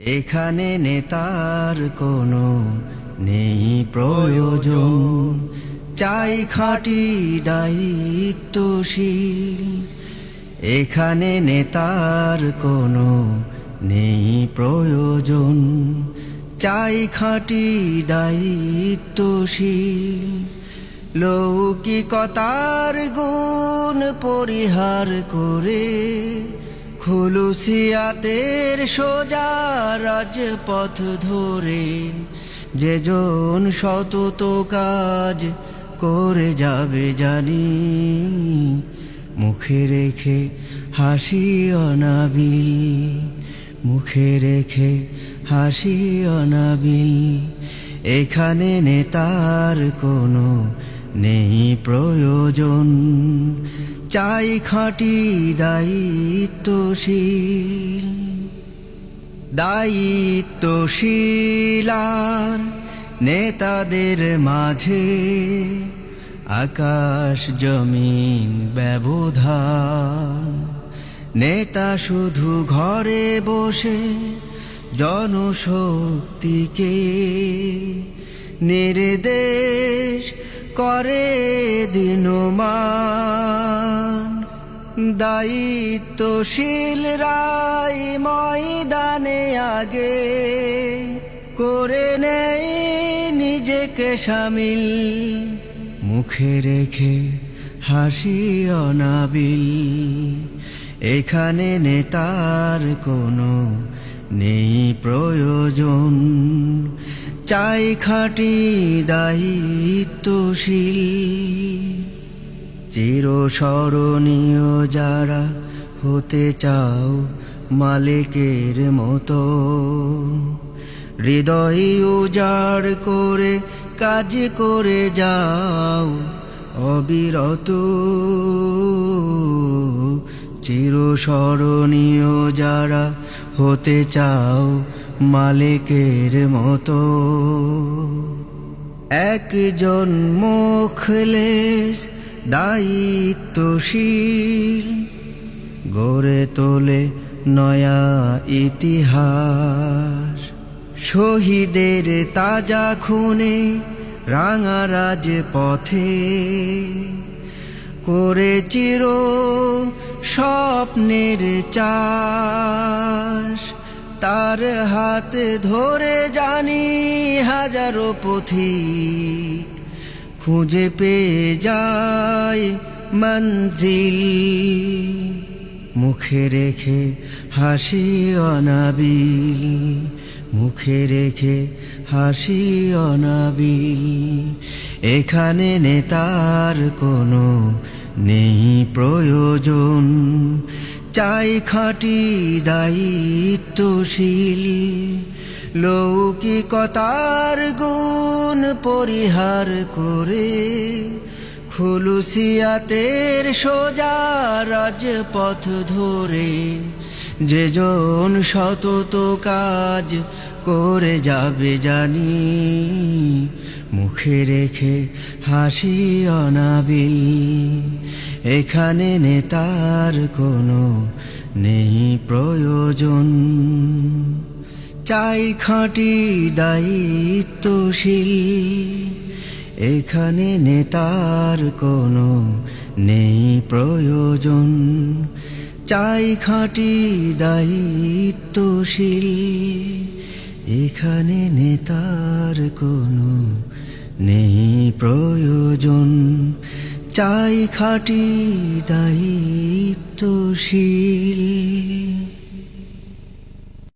এখানে নেতার কোনো নেই প্রয়োজন। চাই খাঁটি দায়িত্বশীল। এখানে নেতার কোনো নেই প্রয়োজন। চাই খাঁটি দায়িত্বশীল। লৌকিকতার গুণ পরিহার করে খুলুসিয়াতের সোজা রাজপথ ধরে যেজন সতত কাজ করে যাবে জানি। মুখে রেখে হাসি অনাবিল, মুখে রেখে হাসি অনাবিল। এখানে নেতার কোনো নেই প্রয়োজন চাই খাঁটি দায়িত্বশীল। দায়িত্বশীলার নেতাদের মাঝে আকাশ জমিন ব্যবধান। নেতা শুধু ঘরে বসে জনশক্তিকে নির্দেশ করে দিনমান। দায়িত্বশীল রায় ময়দানে আগে করে নেই নিজেকে সামিল। মুখে রেখে হাসি অনাবিল। এখানে নেতার কোনো নেই প্রয়োজন। চাই খাঁটি দায়িত্বশীল। চিরস্মরণীয় যারা হতে চাও মালিকের মতো। হৃদয় উজাড় করে কাজ করে যাও অবিরত। চিরস্মরণীয় যারা হতে চাও মালিকের মতো। একজন মুখলেস, দায়িত্বশীল, গড়ে তোলে নয়া ইতিহাস। শহীদের তাজা খুনে রাঙারাজ পথে করে চির স্বপ্নের চাষ। তার হাত ধরে জানি হাজারো পথিক। খুঁজে পেয়ে যায় মঞ্জিল। মুখে রেখে হাসি অনাবিল। মুখে রেখে হাসি অনাবিল। এখানে নেতার কোনো নেই প্রয়োজন। চাই খাঁটি দায়িত্বশীল, লৌকিকতার গুণ পরিহার করে খুলুসিয়াতের সোজা রাজপথ ধরে যেজন সতত কাজ করে যাবে জানি, মুখে রেখে হাসি অনাবিল। এখানে নেতার কোনো নেই প্রয়োজন। চাই খাঁটি দায়িত্বশীল। এখানে নেতার কোনো নেই প্রয়োজন। চাই খাঁটি দায়িত্বশীল। এখানে নেতার কোনো নেই প্রয়োজন। চাই খাটি দায়িত্বশীল।